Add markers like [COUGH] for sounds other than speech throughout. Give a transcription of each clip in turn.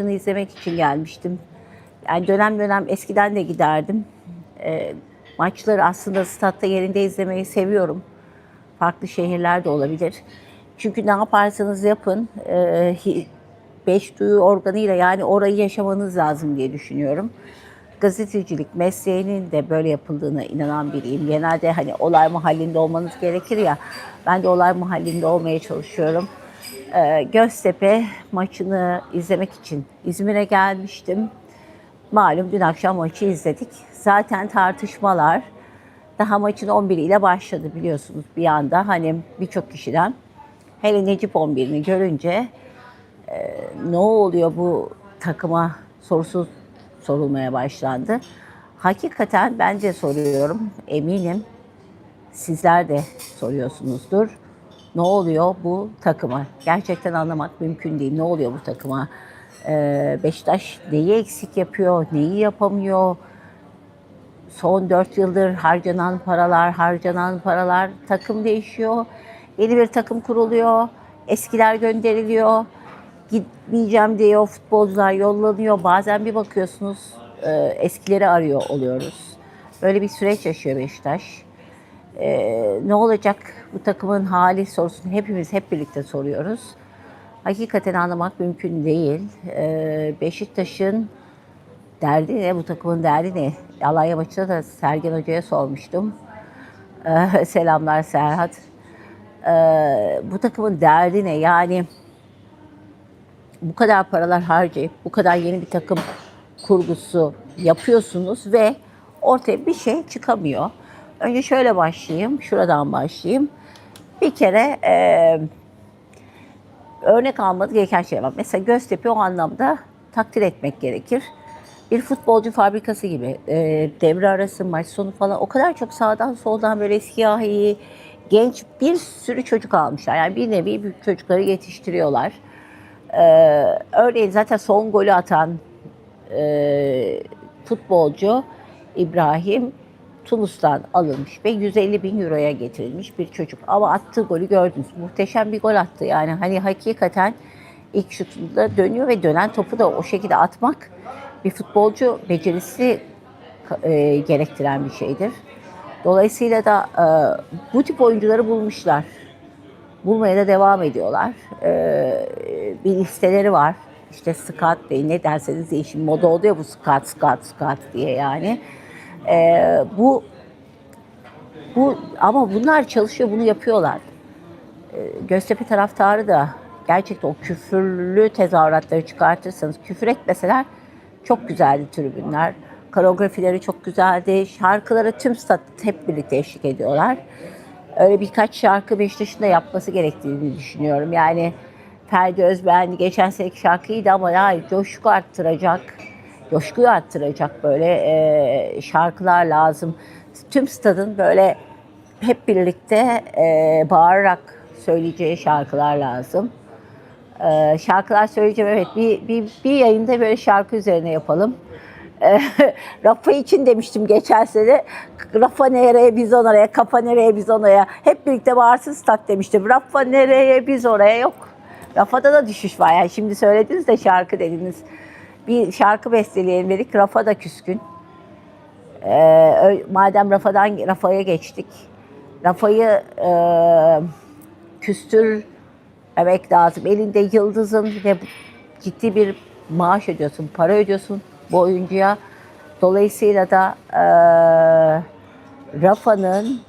maçını izlemek için gelmiştim. Yani dönem dönem eskiden de giderdim. Ee, maçları aslında statta yerinde izlemeyi seviyorum. Farklı şehirlerde olabilir. Çünkü ne yaparsanız yapın, e, beş duyu organıyla yani orayı yaşamanız lazım diye düşünüyorum. Gazetecilik mesleğinin de böyle yapıldığına inanan biriyim. Genelde hani olay mahallinde olmanız gerekir ya. Ben de olay mahallinde olmaya çalışıyorum. Ee, Göztepe maçını izlemek için İzmir'e gelmiştim. Malum dün akşam maçı izledik. Zaten tartışmalar daha maçın 11 ile başladı biliyorsunuz bir anda. Hani birçok kişiden hele Necip 11'ini görünce e, ne oluyor bu takıma sorusu sorulmaya başlandı. Hakikaten bence soruyorum, eminim sizler de soruyorsunuzdur. Ne oluyor bu takıma? Gerçekten anlamak mümkün değil. Ne oluyor bu takıma? Ee, Beşiktaş neyi eksik yapıyor, neyi yapamıyor? Son dört yıldır harcanan paralar, harcanan paralar, takım değişiyor. Yeni bir takım kuruluyor, eskiler gönderiliyor. Gitmeyeceğim diyor, futbolcular yollanıyor. Bazen bir bakıyorsunuz e, eskileri arıyor oluyoruz. Böyle bir süreç yaşıyor Beşiktaş. Ee, ne olacak bu takımın hali sorusunu hepimiz hep birlikte soruyoruz. Hakikaten anlamak mümkün değil. Ee, Beşiktaş'ın derdi ne, bu takımın derdi ne? Alanya maçında da Sergen Hoca'ya sormuştum. Ee, [LAUGHS] selamlar Serhat. Ee, bu takımın derdi ne? Yani bu kadar paralar harcayıp bu kadar yeni bir takım kurgusu yapıyorsunuz ve ortaya bir şey çıkamıyor. Önce şöyle başlayayım, şuradan başlayayım. Bir kere e, örnek almadık gereken şey var. Mesela Göztepe o anlamda takdir etmek gerekir. Bir futbolcu fabrikası gibi e, devre arası, maç sonu falan o kadar çok sağdan soldan böyle siyahi, genç bir sürü çocuk almışlar. Yani bir nevi büyük çocukları yetiştiriyorlar. Ee, örneğin zaten son golü atan e, futbolcu İbrahim Tunus'tan alınmış ve 150 bin euroya getirilmiş bir çocuk. Ama attığı golü gördünüz. Muhteşem bir gol attı. Yani hani hakikaten ilk şutunda dönüyor ve dönen topu da o şekilde atmak bir futbolcu becerisi e, gerektiren bir şeydir. Dolayısıyla da e, bu tip oyuncuları bulmuşlar bulmaya da devam ediyorlar. Ee, bir listeleri var. İşte scout deyin ne derseniz deyin. Şimdi moda oldu ya bu scout, scout, scout diye yani. Ee, bu bu ama bunlar çalışıyor, bunu yapıyorlar. Ee, Göztepe taraftarı da gerçekten o küfürlü tezahüratları çıkartırsanız, küfür etmeseler çok güzeldi tribünler. Koreografileri çok güzeldi. Şarkıları tüm stat hep birlikte eşlik ediyorlar öyle birkaç şarkı Beşiktaş'ın da yapması gerektiğini düşünüyorum. Yani Ferdi Özbeğen geçen seneki şarkıydı ama ya coşku arttıracak, coşkuyu arttıracak böyle e, şarkılar lazım. Tüm stadın böyle hep birlikte e, bağırarak söyleyeceği şarkılar lazım. E, şarkılar söyleyeceğim evet bir, bir, bir yayında böyle şarkı üzerine yapalım. E, [LAUGHS] Rafa için demiştim geçen sene. Rafa nereye biz oraya, kafa nereye biz oraya. Hep birlikte bağırsın stat demiştim. Rafa nereye biz oraya yok. Rafa'da da düşüş var. Yani şimdi söylediniz de şarkı dediniz. Bir şarkı besteleyelim dedik. Rafa da küskün. Ee, madem Rafa'dan Rafa'ya geçtik. Rafa'yı e, küstür evet lazım. Elinde yıldızın ve ciddi bir maaş ödüyorsun, para ödüyorsun bu oyuncuya. Dolayısıyla da e, Rafa'nın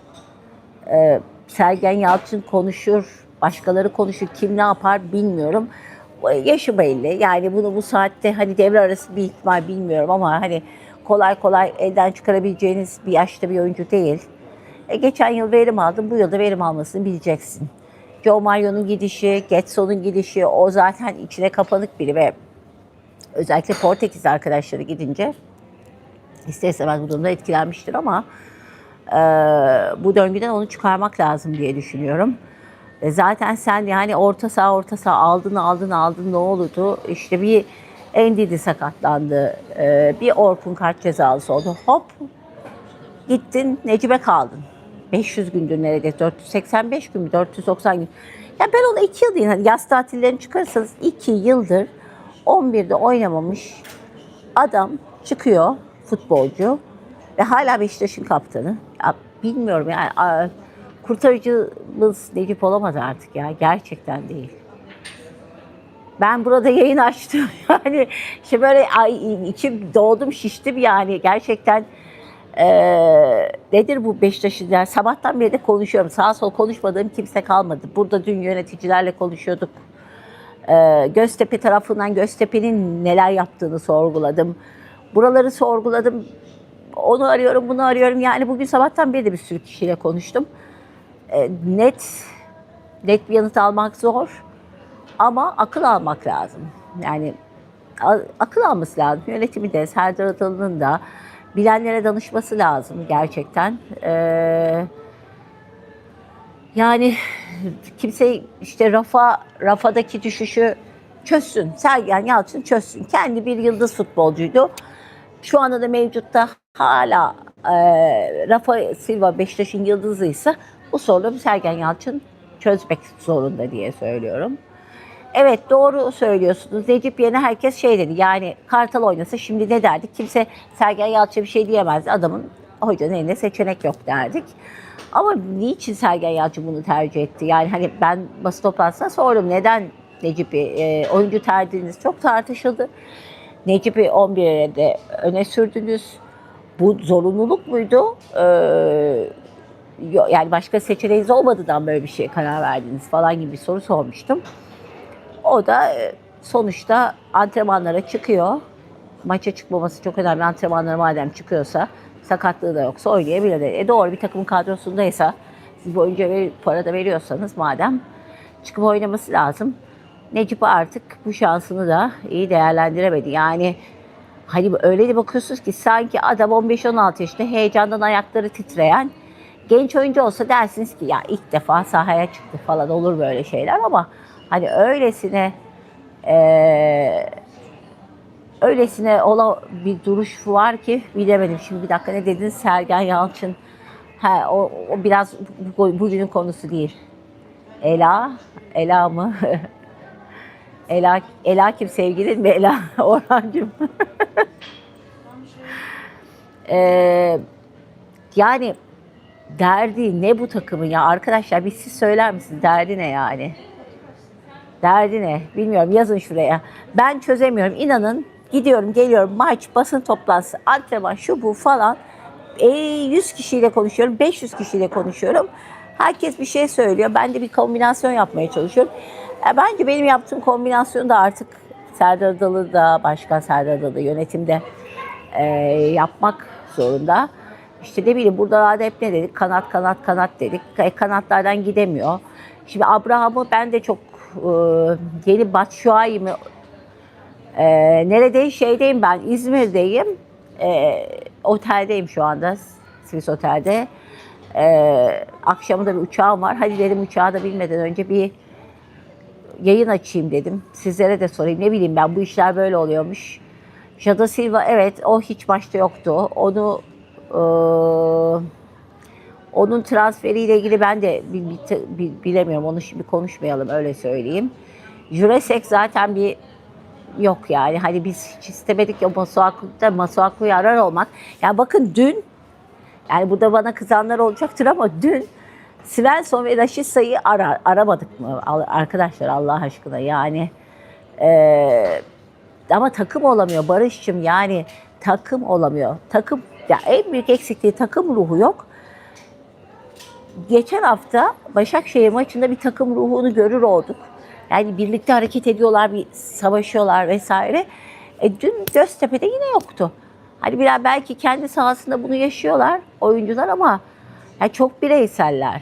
e, Sergen Yalçın konuşur, başkaları konuşur, kim ne yapar bilmiyorum. Yaşı belli. Yani bunu bu saatte hani devre arası bir ihtimal bilmiyorum ama hani kolay kolay elden çıkarabileceğiniz bir yaşta bir oyuncu değil. E, geçen yıl verim aldın, bu yılda verim almasını bileceksin. Joe Mario'nun gidişi, Getson'un gidişi, o zaten içine kapanık biri ve özellikle Portekiz arkadaşları gidince ister istemez bu durumda etkilenmiştir ama e, bu döngüden onu çıkarmak lazım diye düşünüyorum. E, zaten sen yani orta saha orta saha aldın aldın aldın ne oldu? İşte bir Endidi sakatlandı. E, bir Orkun kart cezalısı oldu. Hop gittin Necip'e kaldın. 500 gündür neredeyse 485 gün mü 490 gün. Ya ben ona 2 yıl diyeyim. Hani yaz tatillerini çıkarırsanız 2 yıldır 11'de oynamamış adam çıkıyor futbolcu ve hala Beşiktaş'ın kaptanı. Ya bilmiyorum yani kurtarıcımız Necip olamaz artık ya gerçekten değil. Ben burada yayın açtım. [LAUGHS] Yani işte böyle ay, içim doğdum şiştim yani gerçekten eee, nedir bu Beşiktaş'ın yani sabahtan beri de konuşuyorum. Sağ sol konuşmadığım kimse kalmadı. Burada dün yöneticilerle konuşuyorduk. Eee, Göztepe tarafından Göztepe'nin neler yaptığını sorguladım. Buraları sorguladım. Onu arıyorum, bunu arıyorum. Yani bugün sabahtan beri de bir sürü kişiyle konuştum. Eee, net net bir yanıt almak zor. Ama akıl almak lazım. Yani akıl alması lazım. Yönetimi de, Serdar Adalı'nın da bilenlere danışması lazım gerçekten. Ee, yani kimse işte Rafa Rafa'daki düşüşü çözsün. Sergen Yalçın çözsün. Kendi bir yıldız futbolcuydu. Şu anda da mevcutta hala e, Rafa Silva Beşiktaş'ın yıldızıysa bu sorunu Sergen Yalçın çözmek zorunda diye söylüyorum. Evet doğru söylüyorsunuz. Necip yerine herkes şey dedi. Yani Kartal oynasa şimdi ne derdik? Kimse Sergen Yalçın'a bir şey diyemezdi. Adamın hocanın elinde seçenek yok derdik. Ama niçin Sergen Yalçın bunu tercih etti? Yani hani ben basın toplantısında sordum. Neden Necip'i e, oyuncu tercihiniz çok tartışıldı. Necip'i 11'e de öne sürdünüz. Bu zorunluluk muydu? Ee, yani başka seçeneğiniz olmadığından böyle bir şeye karar verdiniz falan gibi bir soru sormuştum. O da e, sonuçta antrenmanlara çıkıyor. Maça çıkmaması çok önemli. Antrenmanlara madem çıkıyorsa, sakatlığı da yoksa oynayabilir. E doğru bir takımın kadrosundaysa, siz bu oyuncuya ver- para da veriyorsanız madem çıkıp oynaması lazım. Necip artık bu şansını da iyi değerlendiremedi. Yani hani öyle de bakıyorsunuz ki sanki adam 15-16 yaşında heyecandan ayakları titreyen genç oyuncu olsa dersiniz ki ya ilk defa sahaya çıktı falan olur böyle şeyler ama hani öylesine eee öylesine ola bir duruş var ki bilemedim. Şimdi bir dakika ne dediniz Sergen Yalçın. Ha, o, o biraz bu- bugünün konusu değil. Ela, Ela mı? [LAUGHS] Ela, Ela kim sevgilin mi? Ela [LAUGHS] Orhancığım. [LAUGHS] Ee, yani derdi ne bu takımın ya arkadaşlar bir siz söyler misiniz derdi ne yani? Derdi ne? Bilmiyorum yazın şuraya. Ben çözemiyorum. İnanın gidiyorum geliyorum maç basın toplantısı antrenman şu bu falan. E, 100 kişiyle konuşuyorum 500 kişiyle konuşuyorum. Herkes bir şey söylüyor. Ben de bir kombinasyon yapmaya çalışıyorum. E, bence benim yaptığım kombinasyonu da artık Serdar Adalı da Başkan Serdar Adalı yönetimde e, yapmak zorunda. İşte ne bileyim burada da hep ne dedik? Kanat kanat kanat dedik. E, kanatlardan gidemiyor. Şimdi Abraham'ı ben de çok e, yeni Batshuayi mi e, neredeyim şeydeyim ben İzmir'deyim. E, oteldeyim şu anda. Swiss Otel'de. E, akşamı bir uçağım var. Hadi dedim uçağı da bilmeden önce bir yayın açayım dedim. Sizlere de sorayım. Ne bileyim ben bu işler böyle oluyormuş. Jada Silva evet o hiç maçta yoktu. Onu onun transferiyle ilgili ben de bilemiyorum. Onu şimdi konuşmayalım öyle söyleyeyim. Juresek zaten bir yok yani. Hani biz hiç istemedik ya Masuaku'da Masuaku'yu arar olmak. Ya bakın dün yani burada bana kızanlar olacaktır ama dün Svensson ve Raşitsa'yı ara, aramadık mı arkadaşlar Allah aşkına yani. Eee ama takım olamıyor Barış'cığım yani takım olamıyor. Takım ya en büyük eksikliği takım ruhu yok. Geçen hafta Başakşehir maçında bir takım ruhunu görür olduk. Yani birlikte hareket ediyorlar, bir savaşıyorlar vesaire. E, dün Göztepe'de yine yoktu. Hani biraz belki kendi sahasında bunu yaşıyorlar oyuncular ama ya çok bireyseller.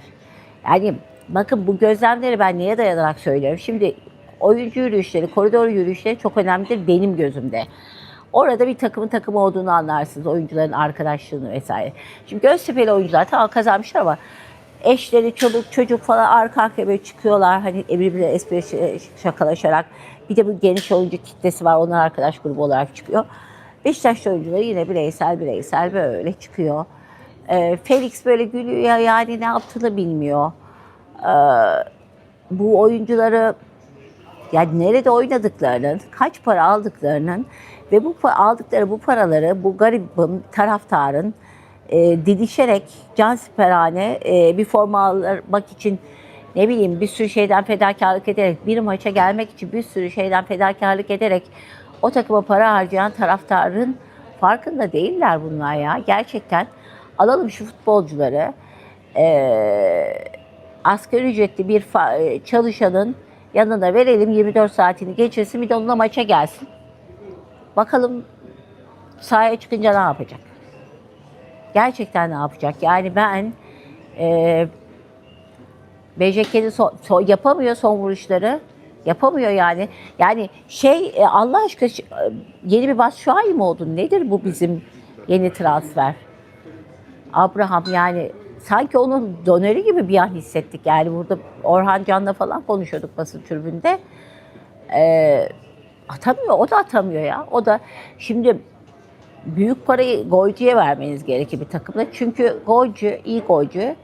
Yani bakın bu gözlemleri ben neye dayanarak söylüyorum. Şimdi oyuncu yürüyüşleri, koridor yürüyüşleri çok önemlidir benim gözümde. Orada bir takımın takım olduğunu anlarsınız. Oyuncuların arkadaşlığını vesaire. Şimdi Göztepe'li oyuncular tamam kazanmışlar ama eşleri, çoluk, çocuk falan arka arkaya böyle çıkıyorlar. Hani birbirine espri şakalaşarak. Bir de bu geniş oyuncu kitlesi var. Onlar arkadaş grubu olarak çıkıyor. Beşiktaşlı oyuncular yine bireysel bireysel böyle çıkıyor. Ee, Felix böyle gülüyor ya yani ne yaptığını bilmiyor. Ee, bu oyuncuları yani nerede oynadıklarının, kaç para aldıklarının ve bu aldıkları bu paraları bu garibim taraftarın e, didişerek cansiperhane e, bir forma almak için ne bileyim bir sürü şeyden fedakarlık ederek bir maça gelmek için bir sürü şeyden fedakarlık ederek o takıma para harcayan taraftarın farkında değiller bunlar ya. Gerçekten alalım şu futbolcuları e, asgari ücretli bir e, çalışanın yanına verelim 24 saatini geçirsin bir de onunla maça gelsin. Bakalım sahaya çıkınca ne yapacak? Gerçekten ne yapacak? Yani ben e, BJK'nin so- so- yapamıyor son vuruşları. Yapamıyor yani. Yani şey e, Allah aşkına e, yeni bir Batshuayi mı oldu? Nedir bu bizim yeni transfer? Abraham yani sanki onun donörü gibi bir an hissettik. Yani burada Orhan Can'la falan konuşuyorduk basın tribünde. Ee, atamıyor, o da atamıyor ya. O da şimdi büyük parayı golcüye vermeniz gerekir bir takımda. Çünkü golcü, iyi golcü,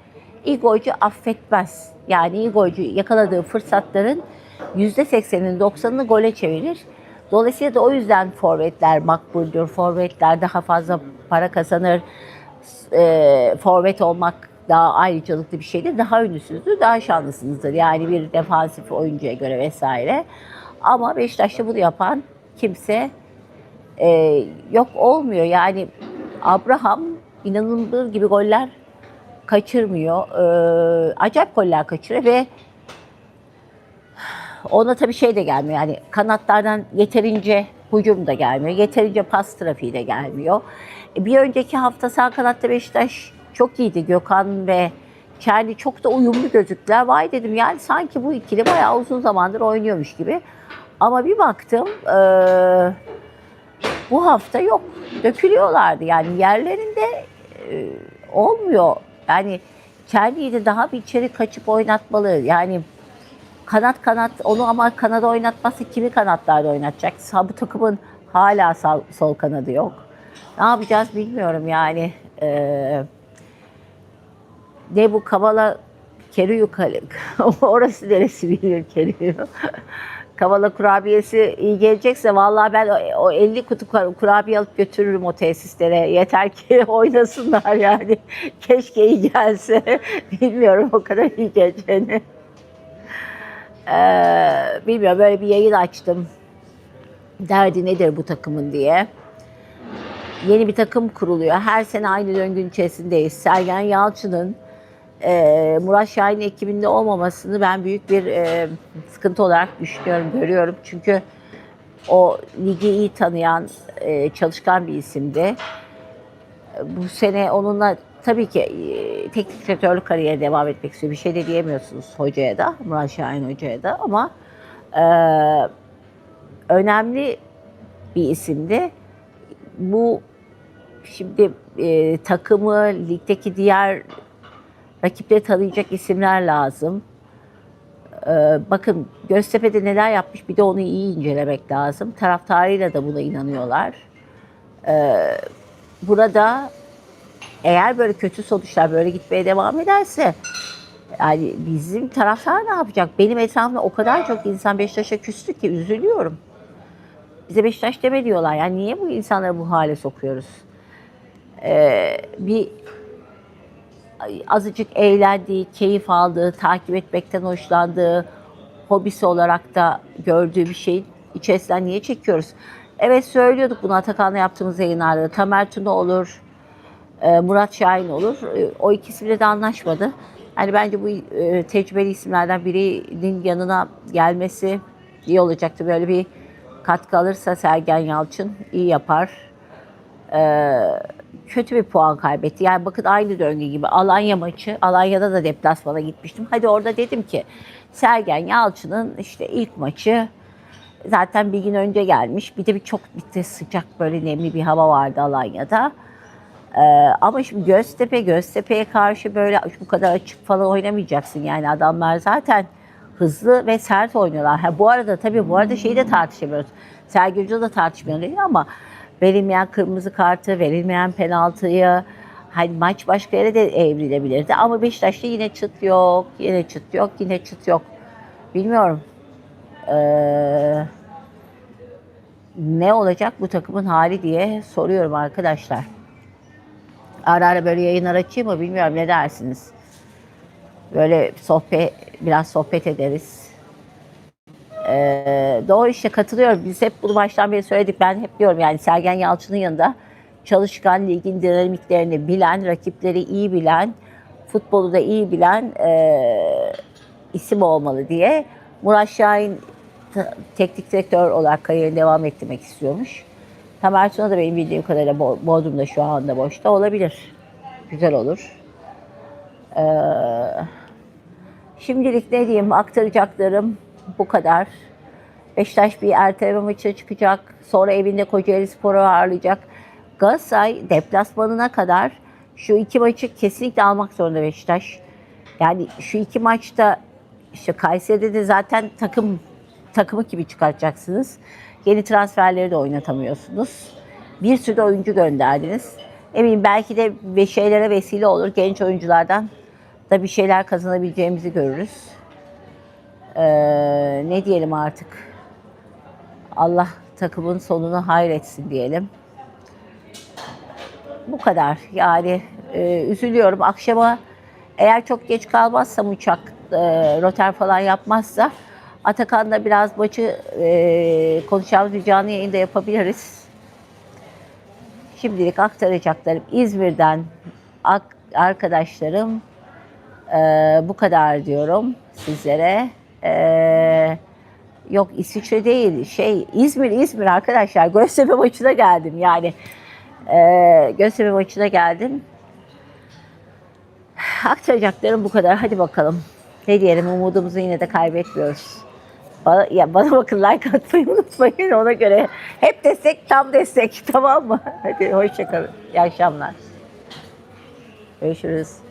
iyi golcü affetmez. Yani iyi golcü yakaladığı fırsatların %80'ini 90'ını gole çevirir. Dolayısıyla da o yüzden forvetler makbuldür. Forvetler daha fazla para kazanır. E, forvet olmak daha ayrıcalıklı bir şeydir. Daha ünlüsünüzdür, daha şanlısınızdır. Yani bir defansif oyuncuya göre vesaire. Ama Beşiktaş'ta bunu yapan kimse e, yok olmuyor. Yani Abraham inanılır gibi goller kaçırmıyor. E, acayip goller kaçırıyor ve ona tabii şey de gelmiyor. Yani kanatlardan yeterince hücum da gelmiyor. Yeterince pas trafiği de gelmiyor. E, bir önceki hafta sağ kanatta Beşiktaş çok iyiydi. Gökhan ve Çerli çok da uyumlu gözüktüler. Vay dedim yani sanki bu ikili bayağı uzun zamandır oynuyormuş gibi. Ama bir baktım eee bu hafta yok. Dökülüyorlardı yani yerlerinde e, olmuyor. Yani Çerli'yi de daha bir içeri kaçıp oynatmalı. Yani kanat kanat onu ama kanada oynatmazsa kimi kanatlarda oynatacak? Bu takımın hala sağ, sol kanadı yok. Ne yapacağız bilmiyorum yani. Ee, ne bu Kavala kale- [LAUGHS] orası neresi bilir Kerüyü. Kavala kurabiyesi iyi gelecekse vallahi ben o- o 50 kutu kur- kurabiye alıp götürürüm o tesislere. Yeter ki [LAUGHS] oynasınlar yani. [LAUGHS] Keşke iyi gelse. [LAUGHS] Bilmiyorum o kadar iyi geleceğini. Ee, bilmiyorum böyle bir yayın açtım. Derdi nedir bu takımın diye. Yeni bir takım kuruluyor. Her sene aynı döngünün içerisindeyiz. Sergen Yalçın'ın e, Murat Şahin ekibinde olmamasını ben büyük bir e, sıkıntı olarak düşünüyorum, görüyorum. Çünkü o ligi iyi tanıyan, e, çalışkan bir isimdi. Bu sene onunla tabii ki e, teknik direktörlük kariyeri devam etmek istiyor. Bir şey de diyemiyorsunuz hocaya da, Murat Şahin hocaya da ama e, önemli bir isimdi. Bu şimdi e, takımı, ligdeki diğer rakipleri tanıyacak isimler lazım. Ee, bakın Göztepe'de neler yapmış bir de onu iyi incelemek lazım. Taraftarıyla da buna inanıyorlar. Ee, burada eğer böyle kötü sonuçlar böyle gitmeye devam ederse yani bizim taraftar ne yapacak? Benim etrafımda o kadar çok insan Beşiktaş'a küstü ki üzülüyorum. Bize Beşiktaş deme diyorlar. Yani niye bu insanları bu hale sokuyoruz? Ee, bir azıcık eğlendiği, keyif aldığı, takip etmekten hoşlandığı, hobisi olarak da gördüğü bir şeyin içerisinden niye çekiyoruz? Evet söylüyorduk bunu Atakan'la yaptığımız yayınlarda. Tamer Tuna olur, e, Murat Şahin olur. E, O ikisiyle de anlaşmadı. Yani bence bu e, tecrübeli isimlerden birinin yanına gelmesi iyi olacaktı. Böyle bir katkı alırsa Sergen Yalçın iyi yapar. Ee, kötü bir puan kaybetti. Yani bakın aynı döngü gibi Alanya maçı. Alanya'da da deplasmana gitmiştim. Hadi orada dedim ki Sergen Yalçın'ın işte ilk maçı zaten bir gün önce gelmiş. Bir de bir çok bir de sıcak böyle nemli bir hava vardı Alanya'da. Ee, ama şimdi Göztepe, Göztepe'ye karşı böyle bu kadar açık falan oynamayacaksın. Yani adamlar zaten hızlı ve sert oynuyorlar. Ha, bu arada tabii bu arada şeyi de tartışamıyoruz. Sergen Hoca da tartışmıyor ama verilmeyen kırmızı kartı, verilmeyen penaltıyı hani maç başka yere de evrilebilirdi. Ama Beşiktaş'ta yine çıt yok, yine çıt yok, yine çıt yok. Bilmiyorum. Ee, ne olacak bu takımın hali diye soruyorum arkadaşlar. Ara ara böyle yayınlar açayım mı bilmiyorum ne dersiniz? Böyle sohbet, biraz sohbet ederiz. Ee, doğru işte katılıyorum. Biz hep bunu baştan beri söyledik. Ben hep diyorum yani Sergen Yalçın'ın yanında çalışkan ligin dinamiklerini bilen, rakipleri iyi bilen, futbolu da iyi bilen e, isim olmalı diye. Murat Şahin teknik direktör olarak kariyerini devam ettirmek istiyormuş. Tamer Tuna da benim bildiğim kadarıyla Bo- Bodrum'da şu anda boşta olabilir. Güzel olur. Ee, şimdilik ne diyeyim aktaracaklarım bu kadar. Beşiktaş bir erteleme maçına çıkacak. Sonra evinde Kocaeli Spor'u ağırlayacak. Galatasaray deplasmanına kadar şu iki maçı kesinlikle almak zorunda Beşiktaş. Yani şu iki maçta işte Kayseri'de de zaten takım takımı gibi çıkartacaksınız. Yeni transferleri de oynatamıyorsunuz. Bir sürü oyuncu gönderdiniz. Eminim belki de bir şeylere vesile olur. Genç oyunculardan da bir şeyler kazanabileceğimizi görürüz. Ee, ne diyelim artık? Allah takımın sonunu hayretsin diyelim. Bu kadar. Yani e, üzülüyorum. Akşama eğer çok geç kalmazsam uçak e, roter falan yapmazsa Atakan'da biraz maçı e, konuşacağımız bir canlı yayında yapabiliriz. Şimdilik aktaracaklarım İzmir'den arkadaşlarım e, bu kadar diyorum sizlere. E, yok İsviçre değil şey İzmir İzmir arkadaşlar [LAUGHS] Göztepe maçına geldim yani. E, Göztepe maçına geldim. [SIGHS] Aktaracaklarım bu kadar. Hadi bakalım. Ne diyelim umudumuzu yine de kaybetmiyoruz. Bana, ya bana bakın like atmayı unutmayın ona göre. Hep destek tam destek [LAUGHS] tamam mı? Hadi hoşçakalın. İyi akşamlar. Görüşürüz.